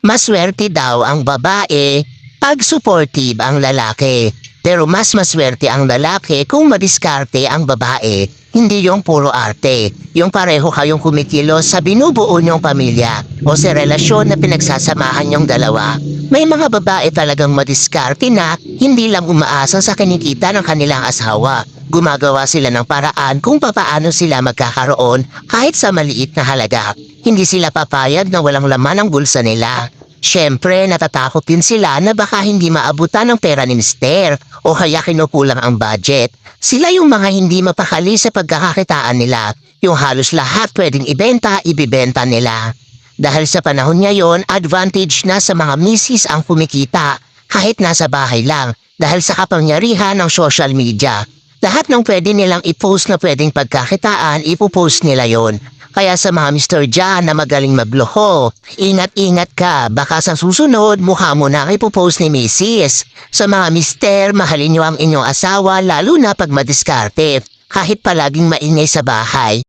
Maswerte daw ang babae pag supportive ang lalaki. Pero mas maswerte ang lalaki kung madiskarte ang babae. Hindi yung puro arte. Yung pareho kayong kumikilos sa binubuo niyong pamilya o sa relasyon na pinagsasamahan niyong dalawa. May mga babae talagang madiskarte na hindi lang umaasa sa kinikita ng kanilang asawa. Gumagawa sila ng paraan kung papaano sila magkakaroon kahit sa maliit na halaga. Hindi sila papayag na walang laman ang bulsa nila. Siyempre, natatakot din sila na baka hindi maabutan ng pera ni Mister o kaya kinukulang ang budget. Sila yung mga hindi mapakali sa pagkakakitaan nila. Yung halos lahat pwedeng ibenta, ibibenta nila. Dahil sa panahon ngayon, advantage na sa mga misis ang kumikita kahit nasa bahay lang dahil sa kapangyarihan ng social media. Lahat ng pwede nilang i-post na pwedeng pagkakitaan, ipopost nila yon. Kaya sa mga Mr. Jan na magaling magloko, ingat-ingat ka, baka sa susunod mukha mo na ipopost ni Mrs. Sa mga Mister, mahalin niyo ang inyong asawa lalo na pag madiskarte, kahit palaging maingay sa bahay.